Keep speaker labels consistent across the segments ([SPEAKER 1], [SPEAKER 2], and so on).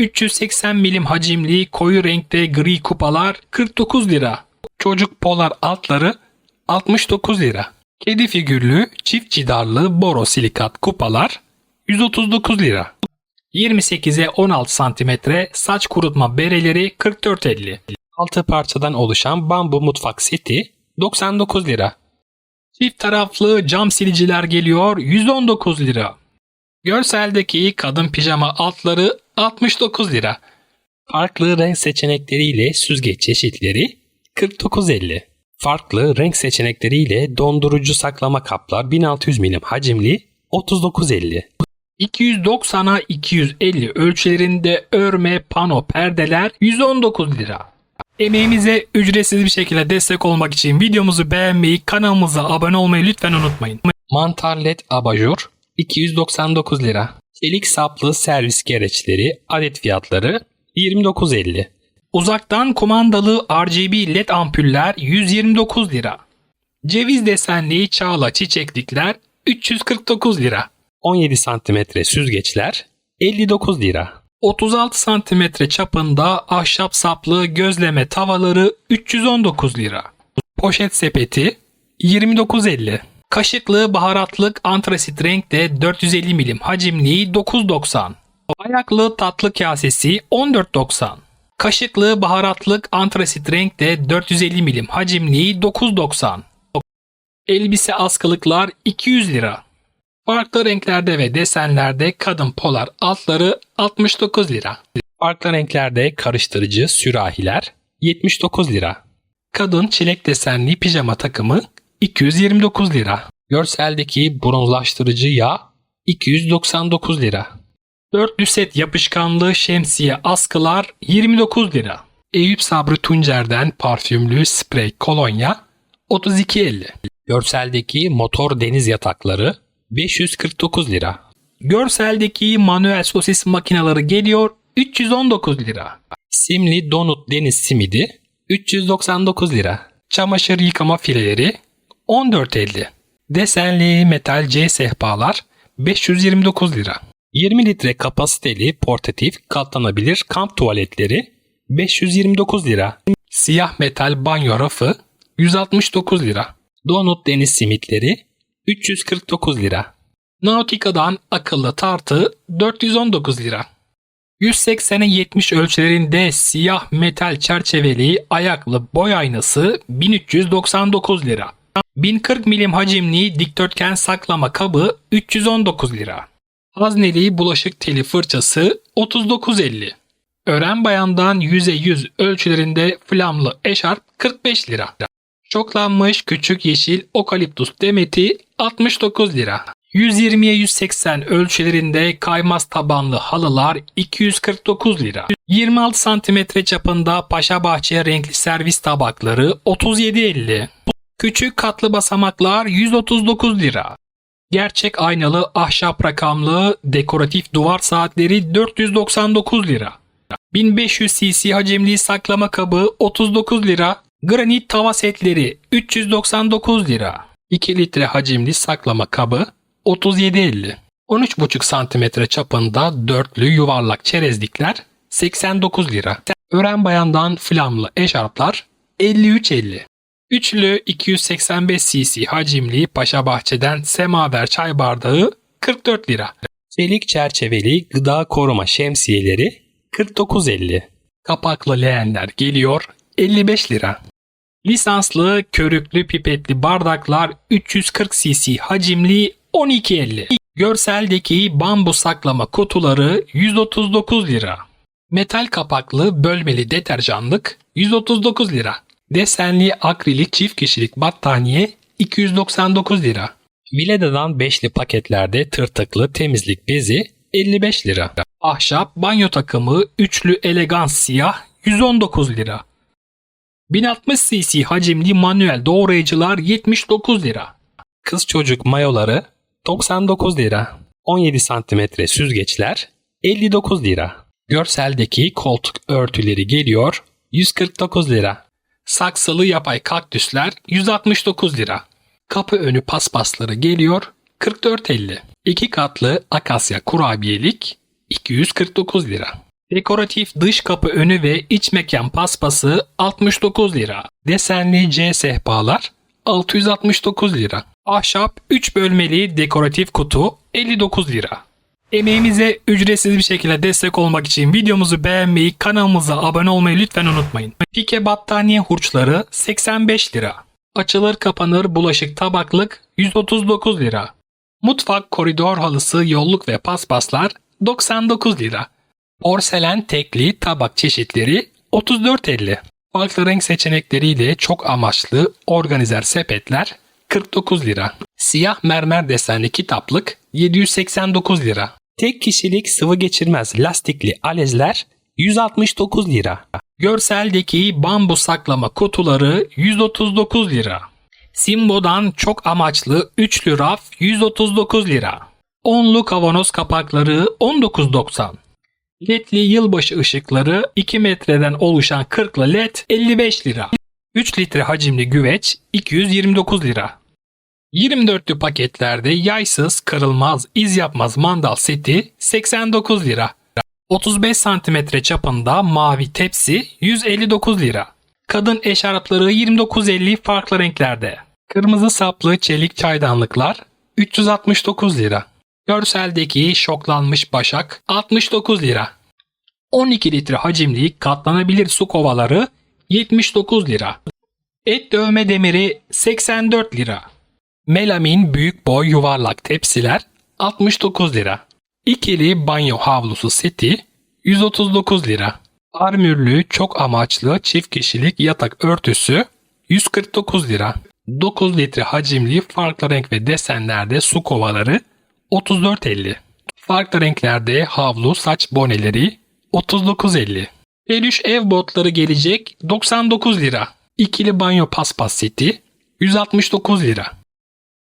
[SPEAKER 1] 380 milim hacimli koyu renkte gri kupalar 49 lira. Çocuk polar altları 69 lira. Kedi figürlü çift cidarlı borosilikat kupalar 139 lira. 28'e 16 santimetre saç kurutma bereleri 44.50. 6 parçadan oluşan bambu mutfak seti 99 lira. Çift taraflı cam siliciler geliyor 119 lira. Görseldeki kadın pijama altları 69 lira. Farklı renk seçenekleriyle süzgeç çeşitleri 49.50. Farklı renk seçenekleriyle dondurucu saklama kaplar 1600 milim hacimli 39.50. 290'a 250 ölçülerinde örme pano perdeler 119 lira. Emeğimize ücretsiz bir şekilde destek olmak için videomuzu beğenmeyi, kanalımıza abone olmayı lütfen unutmayın. Mantar led abajur 299 lira. Çelik saplı servis gereçleri adet fiyatları 29.50. Uzaktan kumandalı RGB led ampuller 129 lira. Ceviz desenli çağla çiçeklikler 349 lira. 17 santimetre süzgeçler 59 lira. 36 santimetre çapında ahşap saplı gözleme tavaları 319 lira. Poşet sepeti 29.50. Kaşıklı baharatlık antrasit renkte 450 milim hacimli 9.90. Ayaklı tatlı kasesi 14.90. Kaşıklı baharatlık antrasit renkte 450 milim hacimli 9.90. Elbise askılıklar 200 lira. Farklı renklerde ve desenlerde kadın polar altları 69 lira. Farklı renklerde karıştırıcı sürahiler 79 lira. Kadın çilek desenli pijama takımı 229 lira. Görseldeki bronzlaştırıcı yağ 299 lira. Dörtlü set yapışkanlı şemsiye askılar 29 lira. Eyüp Sabri Tuncer'den parfümlü sprey kolonya 32.50. Görseldeki motor deniz yatakları 549 lira. Görseldeki manuel sosis makineleri geliyor 319 lira. Simli donut deniz simidi 399 lira. Çamaşır yıkama fileleri 14.50. Desenli metal C sehpalar 529 lira. 20 litre kapasiteli portatif katlanabilir kamp tuvaletleri 529 lira. Siyah metal banyo rafı 169 lira. Donut deniz simitleri 349 lira. Nautica'dan akıllı tartı 419 lira. 180'e 70 ölçülerinde siyah metal çerçeveli ayaklı boy aynası 1399 lira. 1040 milim hacimli dikdörtgen saklama kabı 319 lira. Hazneli bulaşık teli fırçası 39.50. Ören bayandan 100'e 100 ölçülerinde flamlı eşarp 45 lira. Çoklanmış küçük yeşil okaliptus demeti 69 lira. 120'ye 180 ölçülerinde kaymaz tabanlı halılar 249 lira. 26 santimetre çapında Paşa Bahçe renkli servis tabakları 37.50. Küçük katlı basamaklar 139 lira. Gerçek aynalı ahşap rakamlı dekoratif duvar saatleri 499 lira. 1500 cc hacimli saklama kabı 39 lira. Granit tava setleri 399 lira. 2 litre hacimli saklama kabı 37.50. 13,5 santimetre çapında dörtlü yuvarlak çerezlikler 89 lira. Ören bayandan flamlı eşarplar 53.50. Üçlü 285 cc hacimli Paşa Bahçe'den semaver çay bardağı 44 lira. Çelik çerçeveli gıda koruma şemsiyeleri 49.50. Kapaklı leğenler geliyor 55 lira. Lisanslı körüklü pipetli bardaklar 340 cc hacimli 12.50. Görseldeki bambu saklama kutuları 139 lira. Metal kapaklı bölmeli deterjanlık 139 lira. Desenli akrilik çift kişilik battaniye 299 lira. Vileda'dan beşli paketlerde tırtıklı temizlik bezi 55 lira. Ahşap banyo takımı üçlü elegans siyah 119 lira. 1060 cc hacimli manuel doğrayıcılar 79 lira. Kız çocuk mayoları 99 lira. 17 santimetre süzgeçler 59 lira. Görseldeki koltuk örtüleri geliyor 149 lira. Saksılı yapay kaktüsler 169 lira. Kapı önü paspasları geliyor 44.50. İki katlı akasya kurabiyelik 249 lira. Dekoratif dış kapı önü ve iç mekan paspası 69 lira. Desenli C sehpalar 669 lira. Ahşap 3 bölmeli dekoratif kutu 59 lira. Emeğimize ücretsiz bir şekilde destek olmak için videomuzu beğenmeyi, kanalımıza abone olmayı lütfen unutmayın. Pike battaniye hurçları 85 lira. Açılır kapanır bulaşık tabaklık 139 lira. Mutfak koridor halısı yolluk ve paspaslar 99 lira. Porselen tekli tabak çeşitleri 34.50. Farklı renk seçenekleriyle çok amaçlı organizer sepetler 49 lira. Siyah mermer desenli kitaplık 789 lira. Tek kişilik sıvı geçirmez lastikli alezler 169 lira. Görseldeki bambu saklama kutuları 139 lira. Simbo'dan çok amaçlı üçlü raf 139 lira. Onlu kavanoz kapakları 19.90. LED'li yılbaşı ışıkları 2 metreden oluşan 40'lı LED 55 lira. 3 litre hacimli güveç 229 lira. 24'lü paketlerde yaysız, kırılmaz, iz yapmaz mandal seti 89 lira. 35 santimetre çapında mavi tepsi 159 lira. Kadın eşarpları 29.50 farklı renklerde. Kırmızı saplı çelik çaydanlıklar 369 lira. Görseldeki şoklanmış başak 69 lira. 12 litre hacimli katlanabilir su kovaları 79 lira. Et dövme demiri 84 lira. Melamin büyük boy yuvarlak tepsiler 69 lira. İkili banyo havlusu seti 139 lira. Armürlü çok amaçlı çift kişilik yatak örtüsü 149 lira. 9 litre hacimli farklı renk ve desenlerde su kovaları 34.50. Farklı renklerde havlu saç boneleri 39.50. Peluş ev botları gelecek 99 lira. İkili banyo paspas seti 169 lira.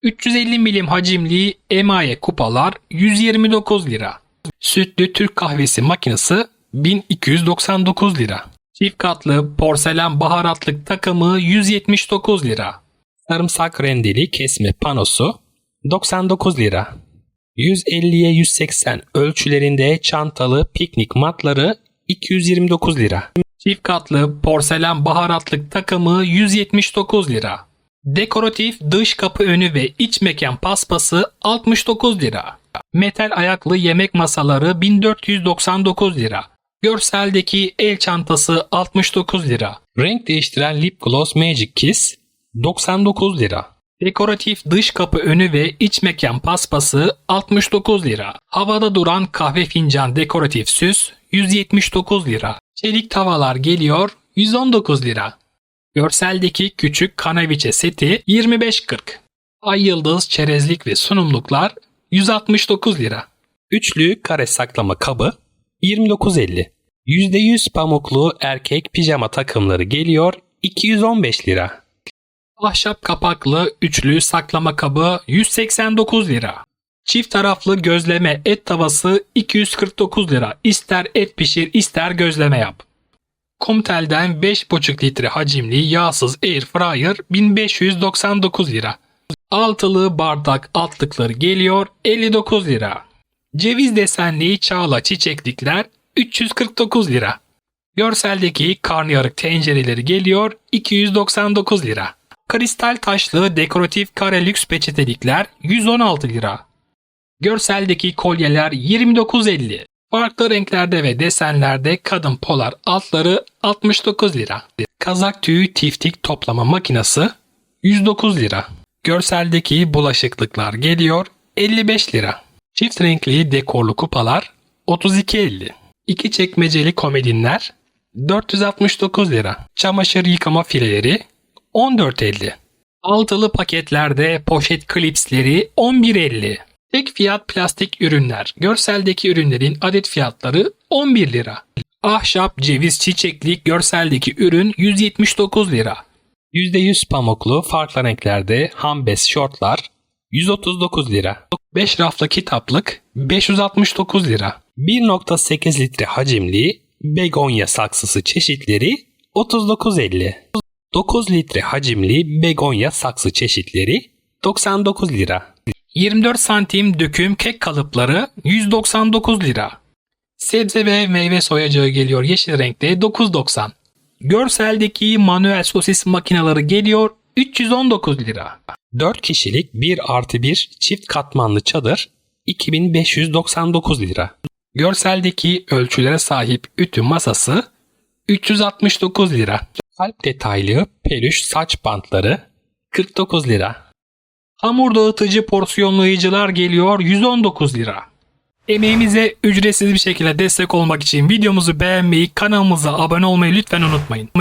[SPEAKER 1] 350 milim hacimli emaye kupalar 129 lira. Sütlü Türk kahvesi makinesi 1299 lira. Çift katlı porselen baharatlık takımı 179 lira. Sarımsak rendeli kesme panosu 99 lira. 150'ye 180 ölçülerinde çantalı piknik matları 229 lira. Çift katlı porselen baharatlık takımı 179 lira. Dekoratif dış kapı önü ve iç mekan paspası 69 lira. Metal ayaklı yemek masaları 1499 lira. Görseldeki el çantası 69 lira. Renk değiştiren lip gloss Magic Kiss 99 lira. Dekoratif dış kapı önü ve iç mekan paspası 69 lira. Havada duran kahve fincan dekoratif süs 179 lira. Çelik tavalar geliyor 119 lira. Görseldeki küçük kanaviçe seti 25.40. Ay yıldız çerezlik ve sunumluklar 169 lira. Üçlü kare saklama kabı 29.50. %100 pamuklu erkek pijama takımları geliyor 215 lira. Ahşap kapaklı üçlü saklama kabı 189 lira. Çift taraflı gözleme et tavası 249 lira. İster et pişir ister gözleme yap. Kumtel'den 5,5 litre hacimli yağsız air fryer 1599 lira. Altılı bardak altlıkları geliyor 59 lira. Ceviz desenli çağla çiçeklikler 349 lira. Görseldeki karnıyarık tencereleri geliyor 299 lira. Kristal taşlı dekoratif kare lüks peçetelikler 116 lira. Görseldeki kolyeler 29.50. Farklı renklerde ve desenlerde kadın polar altları 69 lira. Kazak tüyü tiftik toplama makinesi 109 lira. Görseldeki bulaşıklıklar geliyor 55 lira. Çift renkli dekorlu kupalar 32.50. İki çekmeceli komodinler 469 lira. Çamaşır yıkama fileleri 14.50. Altılı paketlerde poşet klipsleri 11.50. Tek fiyat plastik ürünler. Görseldeki ürünlerin adet fiyatları 11 lira. Ahşap ceviz çiçeklik görseldeki ürün 179 lira. %100 pamuklu farklı renklerde hambes şortlar 139 lira. 5 raflı kitaplık 569 lira. 1.8 litre hacimli begonya saksısı çeşitleri 39.50. 9 litre hacimli begonya saksı çeşitleri 99 lira. 24 santim döküm kek kalıpları 199 lira. Sebze ve meyve soyacağı geliyor yeşil renkte 9.90. Görseldeki manuel sosis makineleri geliyor 319 lira. 4 kişilik 1 artı 1 çift katmanlı çadır 2599 lira. Görseldeki ölçülere sahip ütü masası 369 lira. Kalp detaylı peluş saç bantları 49 lira. Hamur dağıtıcı porsiyonlayıcılar geliyor 119 lira. Emeğimize ücretsiz bir şekilde destek olmak için videomuzu beğenmeyi, kanalımıza abone olmayı lütfen unutmayın.